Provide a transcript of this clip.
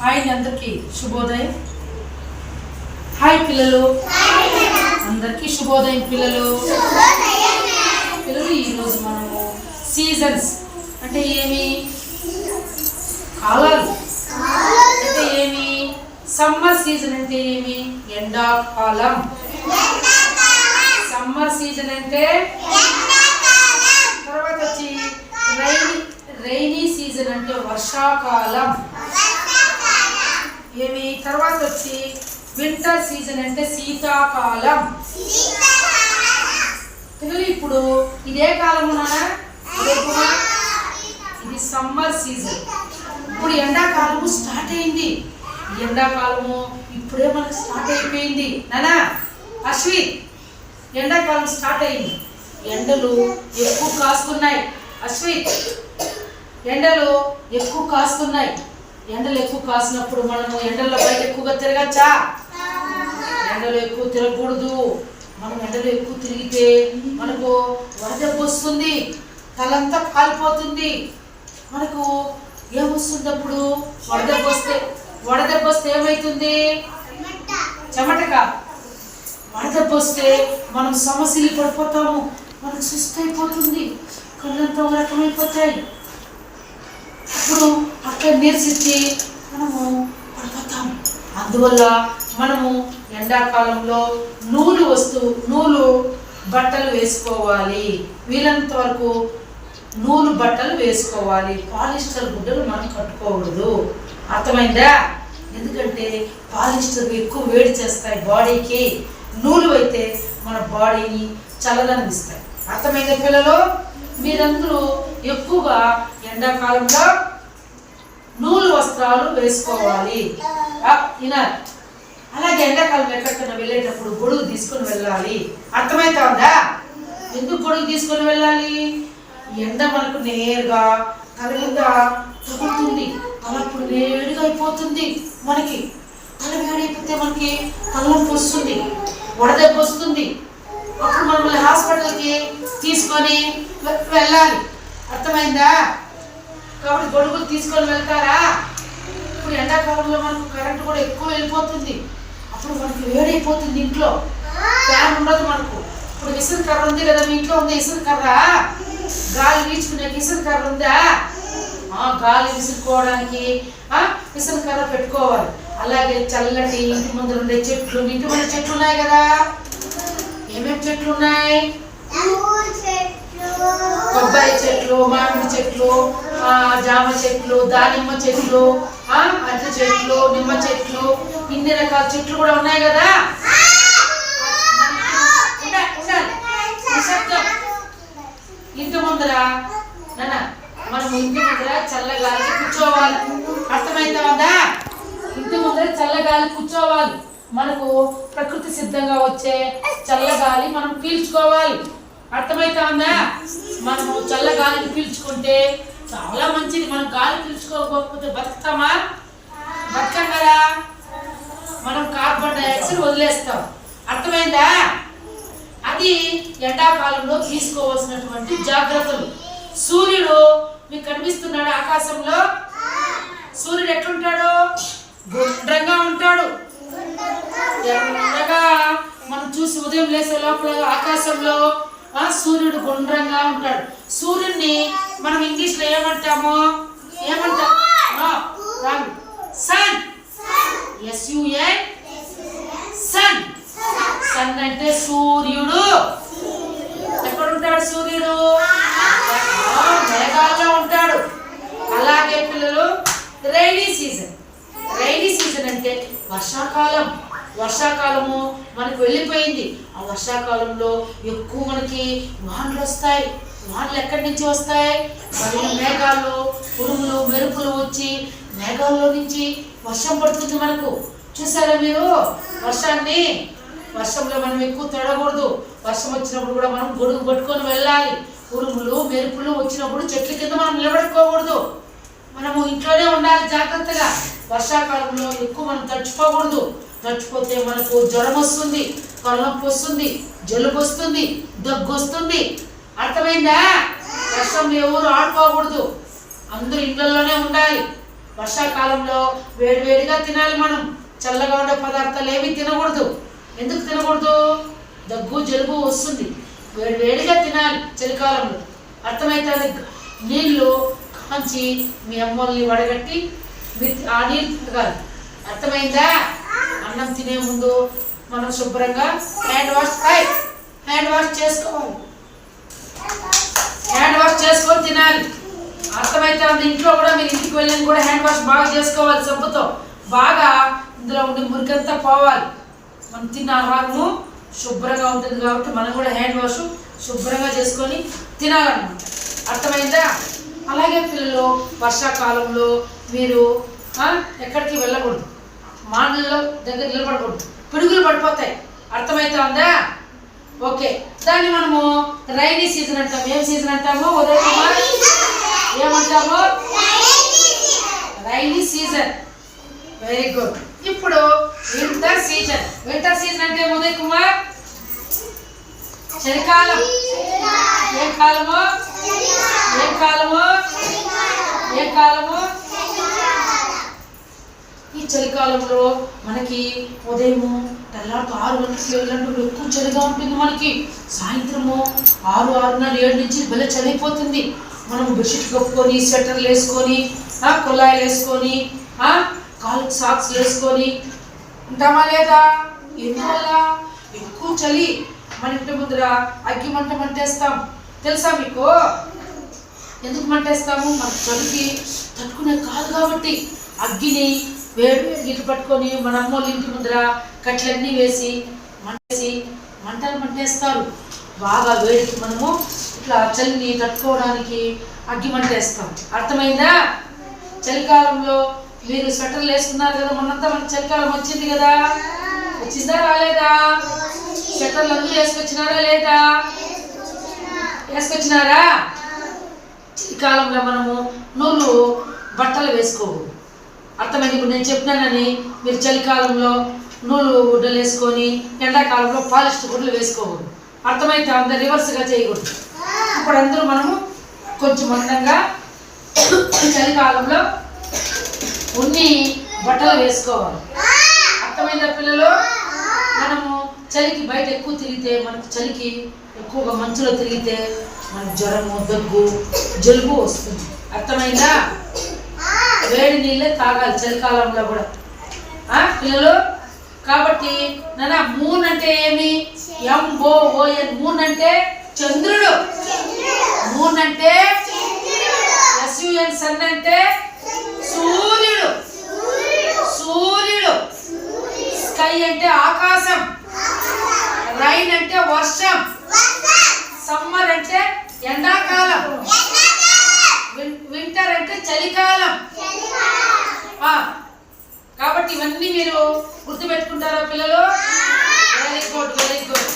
Hi అందరికీ శుభోదయం. Hi పిల్లలు. అందరికీ శుభోదయం పిల్లలు. పిల్లలు ఈరోజు మనము సీజన్స్ అంటే ఏమి? కాలాలు. అంటే ఏమి? సమ్మర్ సీజన్ అంటే ఏమి? ఎండాకాలం. సమ్మర్ సీజన్ అంటే? తర్వాత వచ్చి రైనీ రైనీ సీజన్ అంటే వర్షాకాలం. తర్వాత వచ్చి వింటర్ సీజన్ అంటే శీతాకాలం. పిల్లలు ఇప్పుడు ఇదే కాలం నానా ఇది సమ్మర్ సీజన్ ఇప్పుడు ఎండాకాలము స్టార్ట్ అయింది. ఎండాకాలము ఇప్పుడే మనకు స్టార్ట్ అయిపోయింది. నానా అశ్విత్ ఎండాకాలం స్టార్ట్ అయింది. ఎండలు ఎక్కువ కాస్తున్నాయి. అశ్విత్ ఎండలు ఎక్కువ కాస్తున్నాయి. ఎండలు ఎక్కువ కాసినప్పుడు మనము ఎండల్లో బయట ఎక్కువగా తిరగచ్చా? ఎండలు ఎక్కువ తిరగకూడదు. మనం ఎండలు ఎక్కువ తిరిగితే మనకు వడదెబ్బ వస్తుంది తలంతా కాలిపోతుంది మనకు ఏమొస్తుంది అప్పుడు వడదెబ్బ వస్తే వడదెబ్బ వస్తే ఏమవుతుంది చెమటక వడదెబ్బ వస్తే మనం సమస్యలు పడిపోతాము. మనకు సుస్థ అయిపోతుంది కళ్ళంతా ఒక రకమైపోతాయి అప్పుడు అక్కడ నిరసించి మనము పడిపోతాం. అందువల్ల మనము ఎండాకాలంలో నూలు వస్తూ నూలు బట్టలు వేసుకోవాలి. వీలంత వరకు నూలు బట్టలు వేసుకోవాలి. పాలిస్టర్ గుడ్డలు మనం కట్టుకోకూడదు. అర్థమైందా? ఎందుకంటే పాలిస్టర్ ఎక్కువ వేడి చేస్తాయి బాడీకి. నూలు అయితే మన బాడీని చల్లదనిస్తాయి అర్థమైందా పిల్లలు? మీరందరూ ఎక్కువగా ఎండాకాలంలో నూలు వస్త్రాలు వేసుకోవాలి. ఆ, అలాగే ఎండాకాలం ఎక్కడికైనా వెళ్ళేటప్పుడు గొడుగు తీసుకొని వెళ్ళాలి. అర్థమైతా ఉందా? ఎందుకు గొడుగు తీసుకొని వెళ్ళాలి? ఎండ మనకు నేరుగా తల మీద తగులుతుంది. తల వేడిగా అయిపోతుంది మనకి. తల వేడైపోతే మనకి తలనొప్పి వస్తుంది వడదెబ్బ వస్తుంది అప్పుడు మనల్ని హాస్పిటల్కి తీసుకొని వెళ్ళాలి. అర్థమైందా? కాబట్టి గొడుగులు తీసుకొని వెళ్తారా? ఇప్పుడు ఎండాకాలంలో మనకు కరెంట్ కూడా ఎక్కువ వెళ్ళిపోతుంది. అప్పుడు మనకి వేడైపోతుంది ఇంట్లో. ఫ్యాన్ ఉండదు మనకు. ఇప్పుడు విసురు కర్ర ఉంది కదా మీ ఇంట్లో ఉంది ఇసురు కర్ర? గాలి వీచుకునే ఇసురు కర్ర ఉందా? ఆ గాలి విసురుకోవడానికి ఆ కర్ర పెట్టుకోవాలి. అలాగే చల్లటి ఇంటి ముందు ఉండే చెట్లు ఇంటి ముందు చెట్లు ఉన్నాయి కదా. ఏమేమి చెట్లు ఉన్నాయి? కొబ్బరి చెట్లు మామిడి చెట్లు జామ చెట్లు దానిమ్మ చెట్లు ఆ, అరటి చెట్లు నిమ్మ చెట్లు ఇన్ని రకాల చెట్లు కూడా ఉన్నాయి కదా? ఇంటి ముందర నాన్న మనం ఇంటి ముందర చల్లగాలి కూర్చోవాలి. అర్థమైతే ఉందా? ఇంటి ముందర చల్లగాలి కూర్చోవాలి. మనకు ప్రకృతి సిద్ధంగా వచ్చే చల్లగాలి మనం పీల్చుకోవాలి. అర్థమైతా ఉందా మనము చల్లగాలిని పీల్చుకుంటే చాలా మంచిది. మనం గాలి పీల్చుకోకపోతే బతుకుతామా? బతకం కదా. మనం కార్బన్ డైఆక్సైడ్ వదిలేస్తాం. అర్థమైందా? అది ఎండాకాలంలో తీసుకోవాల్సినటువంటి జాగ్రత్తలు. సూర్యుడు మీకు కనిపిస్తున్నాడు ఆకాశంలో. సూర్యుడు ఎట్లుంటాడు? గుండ్రంగా ఉంటాడు. ఎర్రగా. మనం చూసి ఉదయం లేసే లోపల ఆకాశంలో ఆ సూర్యుడు గుండ్రంగా ఉంటాడు. సూర్యుడిని మనం ఇంగ్లీష్లో ఏమంటాము? ఏమంటాం? సన్ ఎస్యుఎన్ సన్ సన్ అంటే సూర్యుడు. ఎక్కడ ఉంటాడు సూర్యుడు మేఘాల్లో ఉంటాడు. అలాగే పిల్లలు రైనీ సీజన్ రైనీ సీజన్ అంటే వర్షాకాలం. వర్షాకాలము మనకు వెళ్ళిపోయింది. ఆ వర్షాకాలంలో ఎక్కువ మనకి వానలు వస్తాయి. వానలు ఎక్కడి నుంచి వస్తాయి? మరియు మేఘాలు ఉరుములు మెరుపులు వచ్చి మేఘాల్లో నుంచి వర్షం పడుతుంది మనకు. చూసారా మీరు? వర్షాన్ని. వర్షంలో మనం ఎక్కువ తడకూడదు వర్షం వచ్చినప్పుడు కూడా మనం గొడుగు పట్టుకొని వెళ్ళాలి. ఉరుములు మెరుపులు వచ్చినప్పుడు చెట్ల కింద మనం నిలబడుకోకూడదు. మనము ఇంట్లోనే ఉండాలి జాగ్రత్తగా. వర్షాకాలంలో ఎక్కువ మనం తడుచుకోకూడదు. తడిచిపోతే మనకు జ్వరం వస్తుంది తలనొప్పి వస్తుంది జలుబు వస్తుంది దగ్గు వస్తుంది. అర్థమైందా? వర్షం ఎవరు ఆడుకోకూడదు. అందరూ ఇళ్ళల్లోనే ఉండాలి. వర్షాకాలంలో వేడివేడిగా తినాలి మనం. చల్లగా ఉండే పదార్థాలు ఏమీ తినకూడదు. ఎందుకు తినకూడదు? దగ్గు జలుబు వస్తుంది. వేడివేడిగా తినాలి చలికాలంలో. అర్థమవుతుంది నీళ్ళు కాంచి మీ అమ్మల్ని వడగట్టి మీరు ఆ నీళ్ళు తాగాలి. అర్థమైందా? అన్నం తినే ముందు మనం శుభ్రంగా హ్యాండ్ వాష్ హ్యాండ్ వాష్ చేసుకోవాలి. హ్యాండ్ వాష్ చేసుకొని తినాలి. అర్థమైతే ఉంది? ఇంట్లో కూడా మీరు ఇంటికి వెళ్ళిన కూడా హ్యాండ్ వాష్ బాగా చేసుకోవాలి సబ్బుతో బాగా ఇందులో ఉండే మురికంతా పోవాలి. మనం తిన్న ఆహారము శుభ్రంగా ఉంటుంది కాబట్టి మనం కూడా హ్యాండ్ వాష్ శుభ్రంగా చేసుకొని తినాలన్నమాట. అర్థమైందా? అలాగే పిల్లలు వర్షాకాలంలో మీరు ఎక్కడికి వెళ్ళకూడదు. మాటల్లో దగ్గర నిలబడకూడదు. పిడుగులు పడిపోతాయి. అర్థమవుతుందా ఓకే. దాన్ని మనము రైనీ సీజన్ అంటాం ఏం సీజన్ అంటాము? ఉదయ్ కుమార్ ఏమంటాము? Rainy season. Very good. ఇప్పుడు వింటర్ సీజన్. వింటర్ సీజన్ అంటే ఉదయ్ కుమార్? చలికాలం. ఏ కాలము? ఏ కాలము? ఏ కాలము? ఈ చలికాలంలో మనకి ఉదయము తెల్లారితో ఆరు గంటలకు ఏడు గంటలకు ఎక్కువ చలిగా ఉంటుంది మనకి. సాయంత్రము ఆరు ఆరున్నర ఏడు నుంచి భలే చలిపోతుంది మనం బెడ్షీట్ కప్పుకొని స్వెటర్లు వేసుకొని ఆ, కుల్లాయిలు వేసుకొని ఆ, కాళ్ళకి సాక్స్ వేసుకొని ఉంటామా లేదా? ఎందువల్ల? ఎక్కువ చలి. మన ఇంటి ముందర అగ్గి మంట మంటేస్తాం. తెలుసా మీకు? ఎందుకు మంటేస్తాము? మన చలికి తట్టుకునే కాదు కాబట్టి. అగ్గిని వేడి వేడి గిట్టు పట్టుకొని మన అమ్మోళ్ళ ఇంటి ముందర కట్లన్నీ వేసి మంటేసి మంటలు మంటేస్తారు. బాగా వేడికి మనము ఇట్లా చలిని తట్టుకోవడానికి అగ్గి మంటేస్తాం. అర్థమైందా? చలికాలంలో మీరు స్వెటర్లు వేసుకున్నారు కదా మొన్నంతా మనకు చలికాలం వచ్చింది కదా. వచ్చిందా రాలేదా? స్వెటర్లు అందరూ వేసుకొచ్చినారా లేదా? వేసుకొచ్చినారా? ఈ కాలంలో మనము నూలు బట్టలు వేసుకోకూడదు. అర్థమైంది. ఇప్పుడు నేను చెప్పినానని మీరు చలికాలంలో నూలు గుడ్డలు వేసుకొని ఎండాకాలంలో పాలిస్టర్ గుడ్డలు వేసుకోకూడదు. అర్థమైతే అందరు రివర్స్గా చేయకూడదు. ఇప్పుడు అందరూ మనము కొంచెం మందంగా చలికాలంలో ఉన్ని బట్టలు వేసుకోవాలి. అర్థమైందా పిల్లలు? మనము చలికి బయట ఎక్కువ తిరిగితే మనకు చలికి ఎక్కువగా మంచులో తిరిగితే మనకు జ్వరము దగ్గు జలుబు వస్తుంది. అర్థమైందా? వేడి నీళ్ళే తాగాలి చలికాలంలో కూడా. పిల్లలు? కాబట్టి నాన్న మూన్ అంటే ఏమి ఎం ఓఎన్ మూన్ అంటే చంద్రుడు. మూన్ అంటే ఎస్యుఎన్ సన్ అంటే సూర్యుడు. సూర్యుడు. స్కై అంటే ఆకాశం. రైన్ అంటే వర్షం. సమ్మర్ అంటే ఎండాకాలం. వింటర్ అంటే చలికాలం. కాబట్టి ఇవన్నీ మీరు గుర్తుపెట్టుకుంటారా పిల్లలు? Very good very good